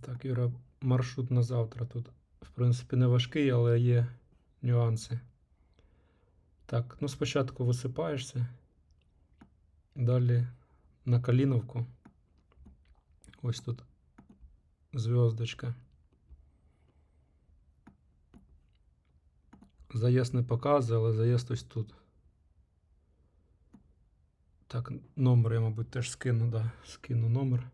Так, Юра, маршрут на завтра тут, в принципі, не важкий, але є нюанси. Так, ну спочатку висипаєшся, далі на Каліновку. Ось тут зв'язочка. Заїзд не показує, але заїзд ось тут. Так, номер я, мабуть, теж скину, да, скину номер.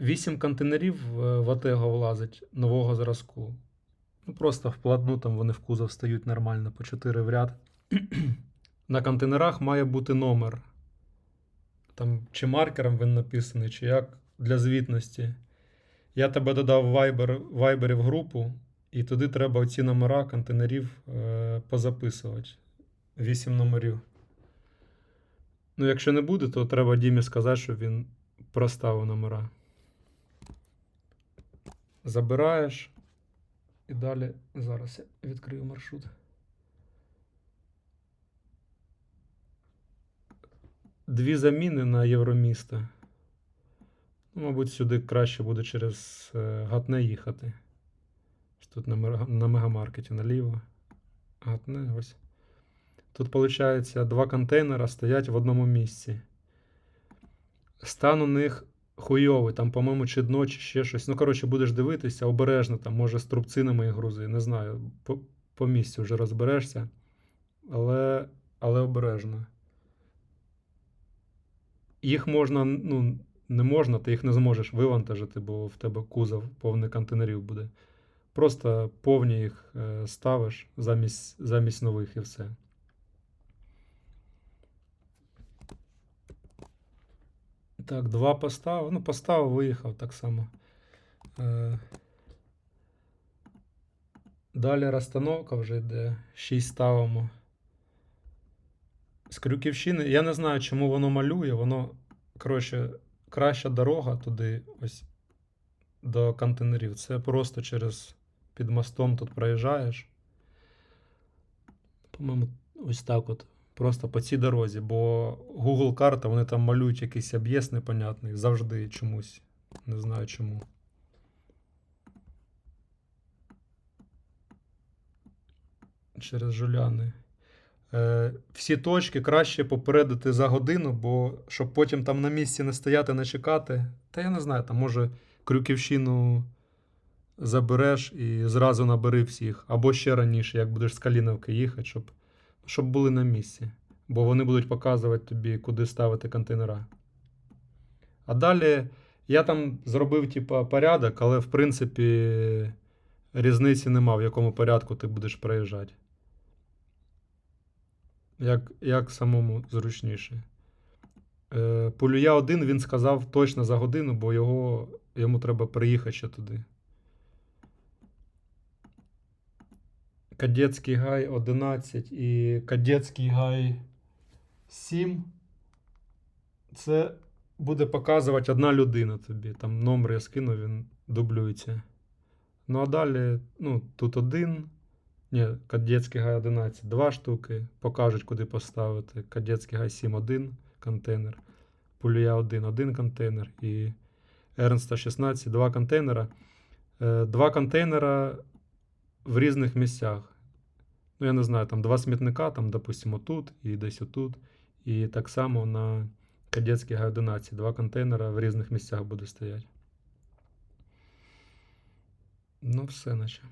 Вісім контейнерів е, в Атего влазить нового зразку. Ну, просто вплотну там вони в кузов стають нормально по 4 в ряд. На контейнерах має бути номер. Там чи маркером він написаний, чи як для звітності. Я тебе додав в Viber, в групу, і туди треба оці номера контейнерів е, позаписувати. 8 номерів. Ну, якщо не буде, то треба Дімі сказати, щоб він проставив номера. Забираєш. І далі зараз я відкрию маршрут. Дві заміни на Євромісто. Ну, мабуть, сюди краще буде через е, Гатне їхати. Тут на, мегамаркеті наліво. Гатне ось. Тут, виходить, два контейнера стоять в одному місці. Стан у них хуйовий, там, по-моєму, чи дно, чи ще щось. Ну, коротше, будеш дивитися, обережно, там, може, з трубцинами і грузи. Не знаю, по, по місці вже розберешся. Але, але обережно. Їх можна, ну, не можна, ти їх не зможеш вивантажити, бо в тебе кузов повний контейнерів буде. Просто повні їх е, ставиш замість, замість нових і все. Так, два поставив. Ну, поставив, виїхав так само. Е, Далі розстановка вже йде. 6 ставимо. З Крюківщини. Я не знаю, чому воно малює. Воно, коротше, краща дорога туди, ось до контейнерів. Це просто через під мостом тут проїжджаєш. По-моєму, ось так от. Просто по цій дорозі, бо Google карта, вони там малюють якийсь об'єзд непонятний завжди чомусь. Не знаю чому. Через жуляни. Е, всі точки краще попередити за годину, бо щоб потім там на місці не стояти, не чекати. Та я не знаю, там може Крюківщину забереш і зразу набери всіх. Або ще раніше, як будеш з Каліновки їхати, щоб, щоб були на місці. Бо вони будуть показувати тобі, куди ставити контейнера. А далі я там зробив, типа, порядок, але в принципі різниці нема, в якому порядку ти будеш проїжджати. Як, як самому зручніше. Е, Полюя 1 він сказав точно за годину, бо його, йому треба приїхати ще туди. Кадетський гай 11 і Кадетський гай 7. Це буде показувати одна людина тобі. Там номер я скину, він дублюється. Ну а далі, ну, тут один. Ні, кадетський гай 11, два штуки. Покажуть, куди поставити. Кадетський гай 7 один контейнер. Пулія 1 один контейнер. І Ернста 16 два контейнера. Е, Два контейнера в різних місцях. Ну, я не знаю, там два смітника, там, допустимо, тут і десь отут. І так само на кадетській гай 11 два контейнера в різних місцях буде стояти. Ну, все, наче.